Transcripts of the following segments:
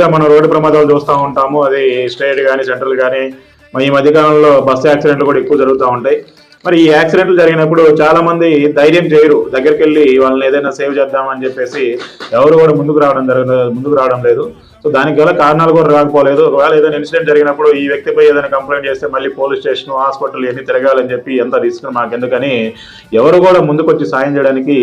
గా మనం రోడ్డు ప్రమాదాలు చూస్తూ ఉంటాము. అది స్టేట్ కానీ సెంట్రల్ కానీ ఈ మధ్యకాలంలో బస్సు యాక్సిడెంట్లు కూడా ఎక్కువ జరుగుతూ ఉంటాయి. మరి ఈ యాక్సిడెంట్లు జరిగినప్పుడు చాలా మంది ధైర్యం చేయరు. దగ్గరికి వెళ్ళి వాళ్ళని ఏదైనా సేవ్ చేద్దామని చెప్పేసి ఎవరు కూడా ముందుకు రావడం జరగ ముందుకు రావడం లేదు. సో దానికి గల కారణాలు కూడా రాకపోలేదు. ఒకవేళ ఏదైనా ఇన్సిడెంట్ జరిగినప్పుడు ఈ వ్యక్తిపై ఏదైనా కంప్లైంట్ చేస్తే మళ్ళీ పోలీస్ స్టేషన్ హాస్పిటల్ ఎన్ని తిరగాలని చెప్పి ఎంత రిస్క్ మాకెందుకని ఎవరు కూడా ముందుకొచ్చి సాయం చేయడానికి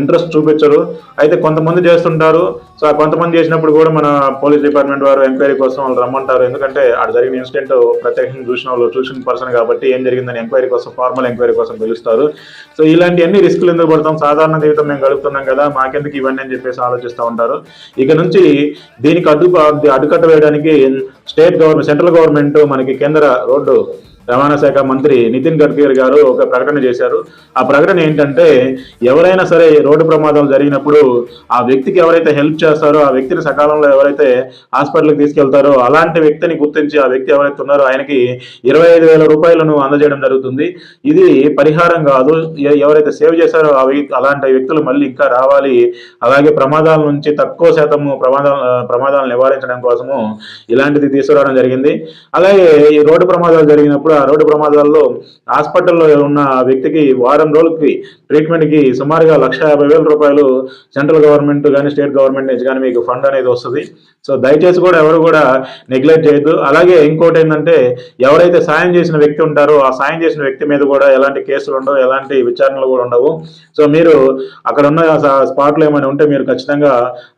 ఇంట్రెస్ట్ చూపించరు. అయితే కొంతమంది చేస్తుంటారు. సో కొంతమంది చేసినప్పుడు కూడా మన పోలీస్ డిపార్ట్మెంట్ వారు ఎంక్వైరీ కోసం వాళ్ళు రమ్మంటారు. ఎందుకంటే అక్కడ జరిగిన ఇన్సిడెంట్ ప్రత్యక్షంగా చూసిన వాళ్ళు చూసిన పర్సన్ కాబట్టి ఏం జరిగిందని ఎంక్వైరీ కోసం ఫార్మల్ ఎంక్వైరీ కోసం పిలుస్తారు. సో ఇలాంటి అన్ని రిస్కులు ఎందుకు పడతాం? సాధారణ జీవితం మేము గడుపుతున్నాం కదా మాకెందుకు ఇవన్నీ అని చెప్పేసి ఆలోచిస్తూ ఉంటారు. ఇక నుంచి దీనికి అడ్డు అడ్డుకట్ట వేయడానికి స్టేట్ గవర్నమెంట్ సెంట్రల్ గవర్నమెంట్ మనకి కేంద్ర రోడ్డు రవాణా శాఖ మంత్రి నితిన్ గడ్కరీ గారు ఒక ప్రకటన చేశారు. ఆ ప్రకటన ఏంటంటే ఎవరైనా సరే రోడ్డు ప్రమాదం జరిగినప్పుడు ఆ వ్యక్తికి ఎవరైతే హెల్ప్ చేస్తారో ఆ వ్యక్తిని సకాలంలో ఎవరైతే హాస్పిటల్కి తీసుకెళ్తారో అలాంటి వ్యక్తిని గుర్తించి ఆ వ్యక్తి ఎవరైతే ఉన్నారో ఆయనకి ఇరవై ఐదు వేల రూపాయలను అందజేయడం జరుగుతుంది. ఇది పరిహారం కాదు. ఎవరైతే సేవ్ చేశారో ఆ అలాంటి వ్యక్తులు మళ్ళీ ఇంకా రావాలి. అలాగే ప్రమాదాల నుంచి తక్కువ శాతము ప్రమాదాల ప్రమాదాలను నివారించడం కోసము ఇలాంటిది తీసుకురావడం జరిగింది. అలాగే ఈ రోడ్డు ప్రమాదాలు జరిగినప్పుడు రోడ్డు ప్రమాదాల్లో హాస్పిటల్లో ఉన్న వ్యక్తికి వారం రోజులకి ట్రీట్మెంట్కి సుమారుగా లక్ష యాభై వేల రూపాయలు సెంట్రల్ గవర్నమెంట్ కానీ స్టేట్ గవర్నమెంట్ నుంచి కానీ మీకు ఫండ్ అనేది వస్తుంది. సో దయచేసి కూడా ఎవరు కూడా నెగ్లెక్ట్ చేయొద్దు. అలాగే ఇంకోటి ఏంటంటే ఎవరైతే సాయం చేసిన వ్యక్తి ఉంటారో ఆ సాయం చేసిన వ్యక్తి మీద కూడా ఎలాంటి కేసులు ఉండవు ఎలాంటి విచారణలు కూడా ఉండవు. సో మీరు అక్కడ ఉన్న స్పాట్లు ఏమైనా ఉంటే మీరు ఖచ్చితంగా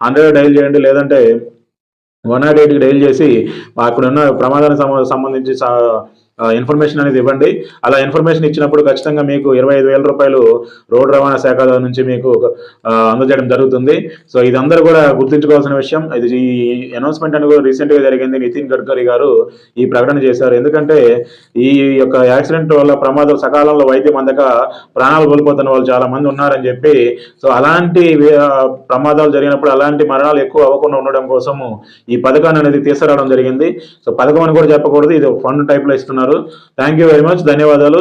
హండ్రెడ్ డైల్ చేయండి. లేదంటే వన్ నాట్ ఎయిట్కి డైల్ చేసి అక్కడ ఉన్న ప్రమాదానికి సంబంధించి ఇన్ఫర్మేషన్ అనేది ఇవ్వండి. అలా ఇన్ఫర్మేషన్ ఇచ్చినప్పుడు ఖచ్చితంగా మీకు ఇరవై ఐదు వేల రూపాయలు రోడ్డు రవాణా శాఖ నుంచి మీకు అందజేయడం జరుగుతుంది. సో ఇది అందరూ కూడా గుర్తుంచుకోవాల్సిన విషయం. ఇది ఈ అనౌన్స్మెంట్ అని కూడా రీసెంట్గా జరిగింది. నితిన్ గడ్కరీ గారు ఈ ప్రకటన చేశారు. ఎందుకంటే ఈ యొక్క యాక్సిడెంట్ వల్ల ప్రమాదం సకాలంలో వైద్యం అందక ప్రాణాలు కోల్పోతున్న వాళ్ళు చాలా మంది ఉన్నారని చెప్పి సో అలాంటి ప్రమాదాలు జరిగినప్పుడు అలాంటి మరణాలు ఎక్కువ అవ్వకుండా ఉండడం కోసము ఈ పథకాన్ని అనేది తీసుకురావడం జరిగింది. సో పథకం అని కూడా చెప్పకూడదు. ఇది ఫండ్ టైప్లో ఉన్నారు థ్యాంక్ యూ వెరీ మచ్ ధన్యవాదాలు.